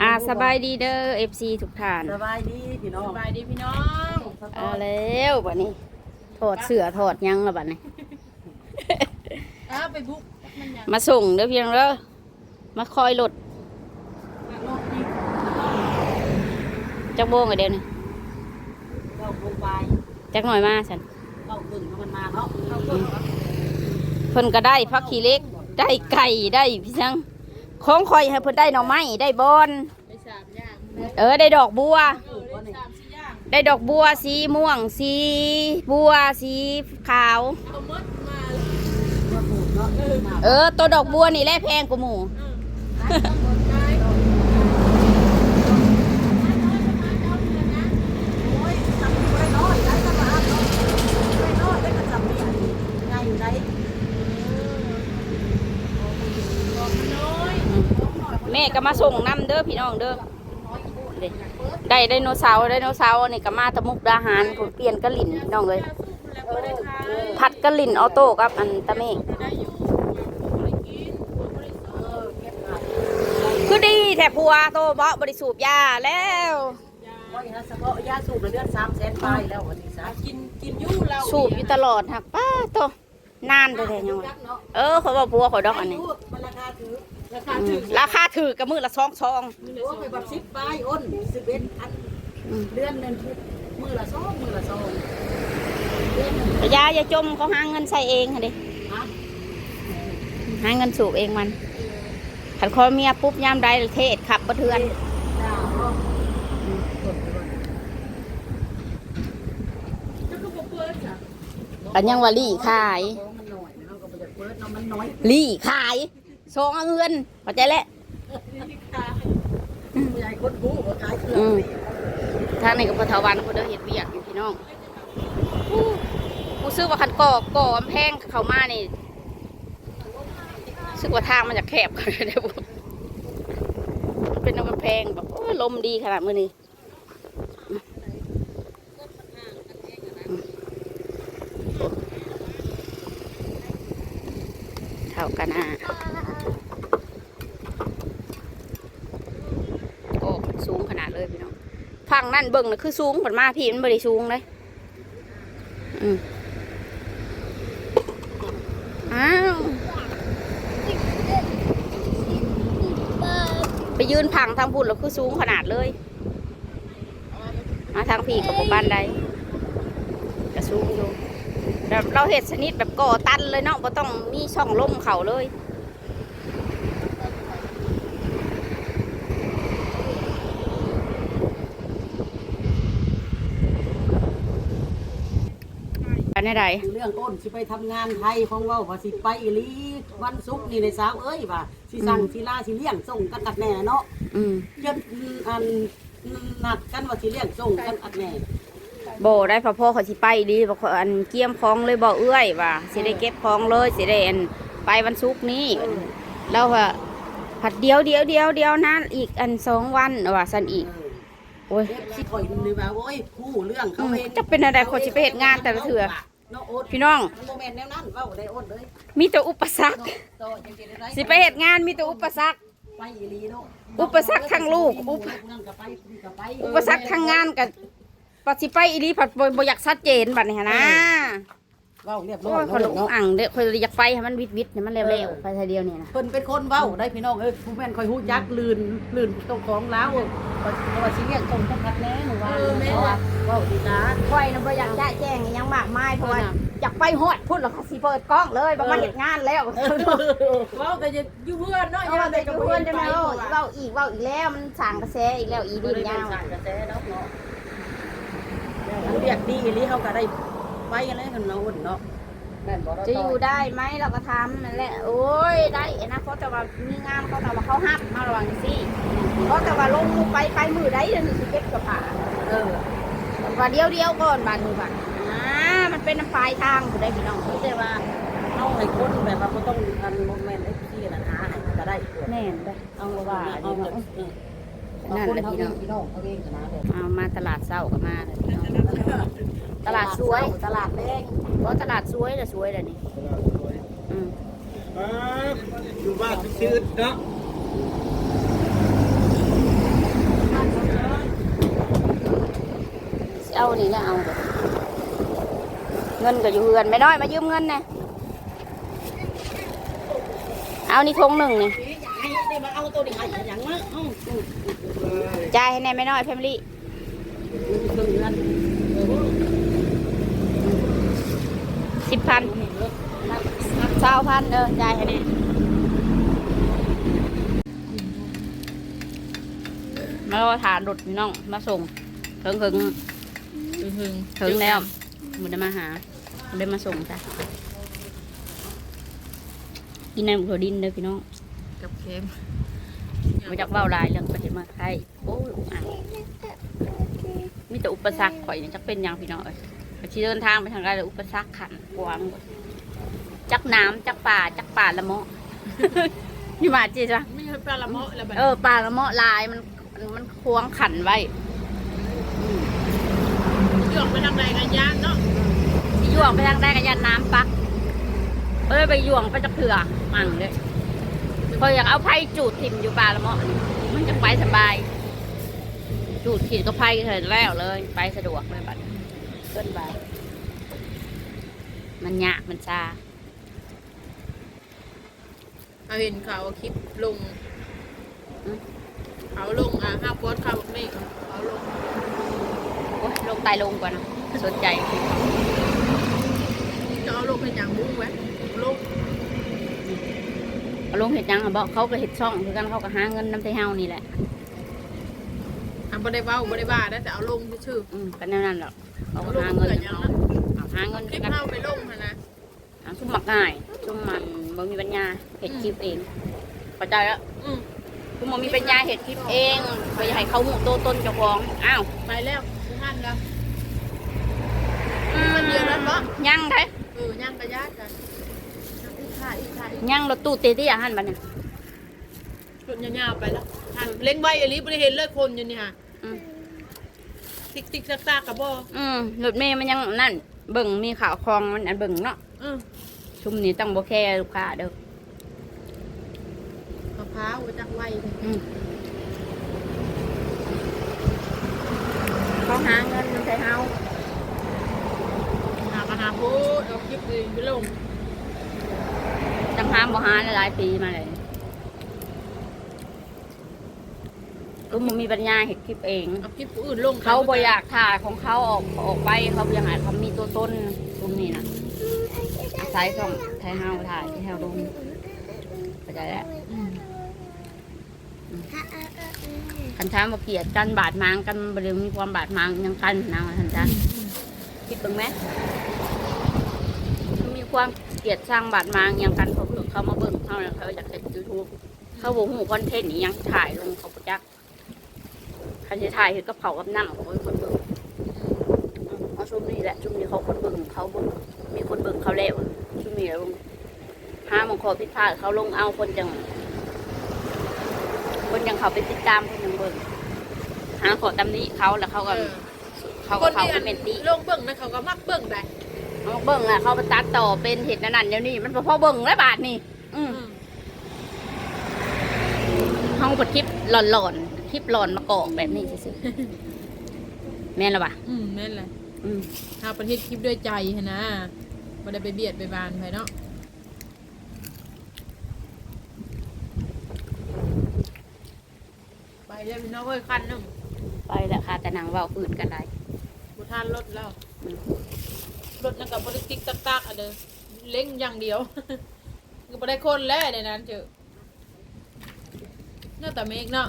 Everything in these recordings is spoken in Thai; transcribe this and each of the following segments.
อ่าสบายดีเด้อ FC ทุกท่าน สบายดีพี่น้องสบายดีพี่น้องเอาแล้วบัดนี้ถอดเสื้อถอดหยังและบัดนี้อ้าวไปบุกมันยังมาส่งเด้อเพียงเด้อมาคอยรถโลกนี้จักโบงกันเดียวนี่เราลงไปจักหน่อยมาฉันเราเบิ่งมันมาเนาะเราเกิดว่าเพิ่นก็ได้พักขี้เล็กได้ไก่ได้พี่ชัง ของคอยให้เพิ่นได้หน่อไม้ได้บอนไปสามอย่างเออได้ดอกบัวเออได้สามสี่อย่างได้ดอกบัวสีม่วงสีบัวสีขาวเอามดมามาปลูกเนาะมาเออตัวดอกบัวนี่แหละแพงกว่าหมูเออต้องหมดไป โอ้ยทำที่ไว้น้อยได้ตลาดเนาะไว้น้อยได้กระจับเนี่ยไงได้ บอกมันน้อย แม่ก็มาส่งน้ำเด้อพี่น้องเด้อเด้ได้ไดโนเสาร์ไดโนเสาร์นี่ก็มาตะมุกดาหารผลเปลี่ยนกะหลินพี่น้องเลยแล้วก็ได้ขายพัดกะหลินออโต้กับอันตะเมฆได้อยู่บริกินบริสุทเอธิ์อเก็บงานคือดีแถบพัวโตเบาะบริสูบยาแล้วยาว่าอย่างนั้นเฉพาะยาสูบเดือนสามแสนไปแล้ววันนี้ซะกินกินอยู่เราสูบอยู่ตลอดหักป้าโตนานเลยแท้ยังวะเนาะเออเขาบอกพัวเขาดอกอันนี้มัน ราคาถือราคาถึงราคาถือกับมือละสองซองหรือว่าไปแบบสิบปลายอ้นสิบเอ็ดอันเดือนหนึ่งมือละสองมือละสองเดือนหนึ่งแต่ยาอย่าจมเขาหาเงินใส่เองค่ะดิฮะหาเงินสูบเองมันขันคอเมียปุ๊บยามใดเทศขับบ่เทือนจ้าพ่อแล้วก็บอกเปิดจ้ะกันยังว่าลี่ขายมันหน่อยเนาะก็บ่อยากเปิดเนาะมันน้อยลี่ขาย ซองเอาเงินเข้าใจแล้วนี่ขายผู้ใหญ่คนหูว่าขายเครื่องอืมนี่ทางในกับพทวันคนเดียวเห็ดเบียกอยู่พี่น้องอู้กูซื้อว่าคันก่อก่อกำแพงเขามานี่ซื้อว่าทางมันจะแคบกันเดี๋ยวเป็นน้ำกำแพงแบบโอ้ยลมดีขนาดมือนี้เท่ากันอะโอ้สูงขนาด เลยพี่น้องฝั่งนั่นเบิ่งนะคือสูงผลมาพี่มันบริสูงเลยอืมอ้าวไปยืนพังทางพุ่นแล้วคือสูงขนาดเลย มาทางพี่กับบ้านใดก็สูงอยู่แบบเราเห็ดชนิดแบบก่อตันเลยเนาะบ่ต้องมีช่องล่มเขาเลย อันนี้ใดเรื่องอ้นสิไปทำงานไทยของเว่าว่าสิไปอีหลีวันศุกร์นี่ในสาวเอ้ยว่าสิสั่งสิลาสิเลี้ยงส่งกันอัดแน่เนาะอืมจนอันนัดกันว่าสิเลี้ยงส่งกันอัดแน่โบได้พอพ่อเขาสิไปดีบอกอันเกี่ยมคลองเลยบอกเอื้อยว่าสิได้เก็บคลองเลยสิได้อันไปวันศุกร์นี้แล้วว่าผัดเดียวเดียวเดียวเดียวนะอีกอันสองวันว่าสันอีกโอ้ยเอฟสิคอยนึกว่าโอ้ยผู้เรื่องเขาเองจะเป็นอะไรคนสิไปเหตุงานแต่ละเถื่อเนาะโอ๊ต พี่น้องมันโมเมนต์แนวนั้นเว้าได้อ้นเลยมีแต่อุปสรรคเนาะต่อจังๆได้สิไปเหตุงานมีแต่อุปสรรคไปอีหลีเนาะอุปสรรคทางลูกอุปนั่นก็ไปนี่ก็ไปอุปสรรคทางงานกับปฏิไปอีหลีผัดบ่บ่อยากชัดเจนบัดนี้หั้นนะ เว้าเรียบร้โอ้อยยคนละเนาะอ่างเด้อคนอยากไปให้มันวิดวิดให้มันเร็วๆไปทีเดียวนี่นะเพิ่นเป็นคนเว้าได้พี่น้องเอ้ยผู้แม่นคอยฮู้จักลื่นลื่นเจ้าของลาวเพราะว่าสิเลี้ยงส่งจังกัดแน่หนูว่าเพราะว่าเว้าดีจ้าคอยนะบ่อยากแจ้แจ้งอิหยังมากมายเพราะว่าอยากไปฮอดพุ่นแล้วก็สิเปิดกล้องเลยบ่มาเฮ็ดงานแล้วว้าวแต่จะอยู่เพื่อนเนาะเอามาแต่กับเพื่อนจะมาเว้าเว้าอีกเว้าอีกแล้วมันสร้างกระแสอีกแล้วอีดินยาวสั่งกระแสเนาะเนาะเรียกดีอีหลีเขาก็ได้ ไปกันแล้วกันเนาะอ้นเนาะแม่นบ่จะอยู่ได้ไหมเราก็ทำนั่นแหละโอ้ยได้นะเพราะแต่ว่ามีงานเขาแต่ว่าเขาห้ามมาระวังสิเพราะแต่ว่าลงมือไปไปมือได้เดี๋ยวนี้สิเก็บกระเป๋าเออว่าเดียวเดียวก่อนบานมือบันอ่ามันเป็นน้ำปลายทางผู้ได้พี่น้องคือแต่ว่าเอาให้คนแบบว่าบ่ต้องอันโมเมนต์ไอ้ที่นั่นหาให้ก็ได้ตัวแน่นไปเอามาว่าเอาเอาแบบ นั่นแหละพี่น้องเอามาตลาดเศร้าก็มาตลาดสวยตลาดเล็กเพราะตลาดสวยแต่สวยแต่นี่อืมอยู่บ้านซื้อเนาะเอานี่นะเอาเงินก็อยู่เฮือนไม่น้อยมายืมเงินนะเอานี่ทงหนึ่งนี่ นี่มาเอาตัวนี้ให้อย่างมาเอ้าจ่ายให้แน่ไม่น้อยแฟมิลี่เครื่องเงินเออสิบพันเก้าพันเออจ่ายให้แน่มารอทานรถพี่น้องมาส่งเพิ่งเพิ่งหึงถึงแล้วมันได้มาหามันได้มาส่งจ้ะกินในหมูถั่วดินเด้อพี่น้อง กับเค็มมาจากเบ้าหลายเรื่องประเทศมาไทยโอ้ยอะมีแต่อุปสรรคข่อยนี่จักเป็นหยังพี่น้องเอ้ยไปที่เดินทางไปทางใดเลยอุปสรรคขันกวางหมดจักน้ำจักป่าจักป่าละเมาะ นี่มาจีจ้ะไม่ใช่ปลาละเมาะละแบบเออป่าละเมาะลายมันมันควงขันไว้อืมหย่องไปทางไหนกันยากเนาะสิหยวงไปทางใดกันยันน้ำปักเอ้ยไปหยวงไปจะเผื่อมั่งเลย พออยากเอาไผ่จูดถิ่มอยู่ป่าละเมาะนี่มันจะไปสบาย จูดขีดก็ไผ่เถิดแล้วเลย ไปสะดวกเลยบัดนี้เกินไปมันยากมันซาเอาเห็นเขาเอาคลิปลงเขาลงอะห้าโพสต์เขาไม่เขาลงโอ้ยลงตายลงกว่านะสนใจจะเอาลงเป็นอย่างบุ้งไว้ลงเอา ลงเห็ดหยังอะบอกเขาก็เห็ดช่องคือกันเขาก็หาเงินน้ำไทเฮานี่แหละอะบ่ได้เว้าบ่ได้บ้าได้แต่เอาลงชื่ออืมกันแน่นั่นหรอกเขาก็หาเงินของเขาเอาหาเงินคลิปกันเข้าไปลงนะเอาซุ่มหมักง่ายซุ่มมันบ่มีปัญญาเห็ดคลิปเองเข้าใจแล้วอืมซุ่มบ่มีปัญญาเห็ดคลิปเองไปให้เขาหมู่โตวต้นเจ้าของอ้าวไปแล้วทุกท่านครับมันเดียวแล้วเนาะยังไงเออย่างกระยากันอีก ค่ะอีกค่ะอีกยังรถตู้เตี้ยๆหันบัดเนี่ยรถยาวๆไปแล้วท่านเล็งไว้อลิบ่ได้เห็นเลยคนอยู่นี่ค่ะอืมติ๊กติ๊กซักซากกับบ่อืมรถเมย์มันยังนั่น เบิ่งมีข่าวคลองมันอันเบิ่งเนาะอืมชุมนี้ต้องบ่แค่ลูกค้าเด้อมะพร้าวจักไว้เลยอืมเขาหาเงินน้ำไทเฮาหากระหาโพดเอาคลิปอื่นไปลง จังหามบ่หาหลายๆปีมาเลยก็มันมีปัญญาเห็ดคลิปเอง เอาคลิปผู้อื่นลงเขาบ่อยากถ่ายของเขาออกออกไปเขาบ่อยากให้เขามีตัวตนตรงนี้นะอาศัยช่องไทยเฮาถ่ายที่เฮาลงเข้าใจแล้วอืมคันช้ามาเกลียดกันบาดหมางกันบริมีความบาดหมางหยังกันนะท่านจ้าคิดเบิ่งไหมมันมีความ เกลียดสร้างบาดหมางหยังกันเขาเพิ่งเขามาเบิ่งเขาแล้วเขาอยากเห็นยูทูบเขาบอกหูคอนเทนต์นี้ยังถ่ายลงเขาประจักคันจะถ่ายเห็นกับเขากับนั่งเขาเป็นคนเบิ่งเอาชุมนี้แหละชุมนี้เขาคนเบิ่งเขาเบิ่งมีคนเบิ่งเขาแล้วชุมนี้แล้วห้ามงคอผิดพลาดเขาลงเอาคนจังคนยังเขาไปติดตามคนยังเบิ่งหาขอตำหนี้เขาแล้วเขาก็เออเขาคก็นเขาที่เป็นเมนตี้ลงเบิ่งนะเขาก็มักเบิ่งได้ เขามาเบิ่งอะเขาไปตัดต่อเป็นเห็ดนั่นนั่นเดี๋ยวนี้มันพอเบิ่งแล้วบาทนี่อืมอืมเขาเปิดคลิปหลอนๆคลิปหลอนมากอกแบบนี้ซื่อๆแม่นและปะอืมนั่นแหละอืมถ้าประเทศคลิปด้วยใจหั้นนะบ่ได้ไปเบียดไปบานไปเนาะไปแล้วพี่น้องเอ้ยคันหนึงไปแล้วค่ะแต่นางเว่าฝืนกันได้บุทานรถแล้ว อืม รถนั่นกับบริติกตักตักๆอะเด้อเล่งอย่างเดียวก็บ่ได้คนแล้วในนั้นเจอเนาะแต่เมฆเนาะ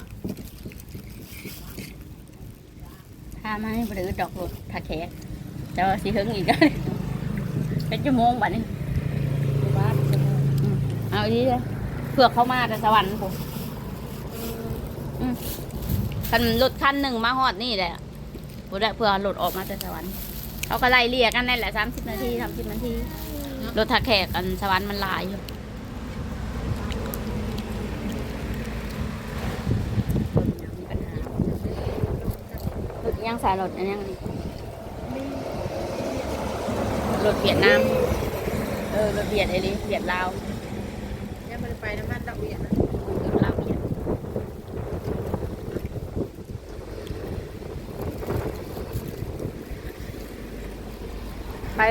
ถ้ามาให้บริดอกรถถ้าแขกจะสิถึงอีกเป็นชั่วโมงบัดนี้อืมเอาอีกทีเลยเพื่อเข้ามาแต่สวรรค์ผมคันรถคันหนึ่งมาฮอดนี่แหละบ่ได้เพื่อรถออกมาแต่สวรรค์ เขาก็ไล่เรียกกันนั่นแหละสามสิบนาทีสามสิบนาที รถทักแขกกันสวรรค์มันหลายอยู่ยังสายรถอันยังนี่รถเวียดนาม เออรถเวียดไอ้นี่เวียดลาวยังได้ไปน้ำมันดอกเบี้ยนะ รถลาวเวียด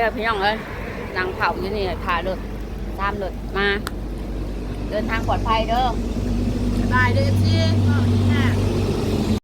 ไปพี่น้องเอ้ยนางเผาอยู่นี่ผ่ายรถตามรถมา เดินทางปลอดภัยเด้อบายเด้อพี่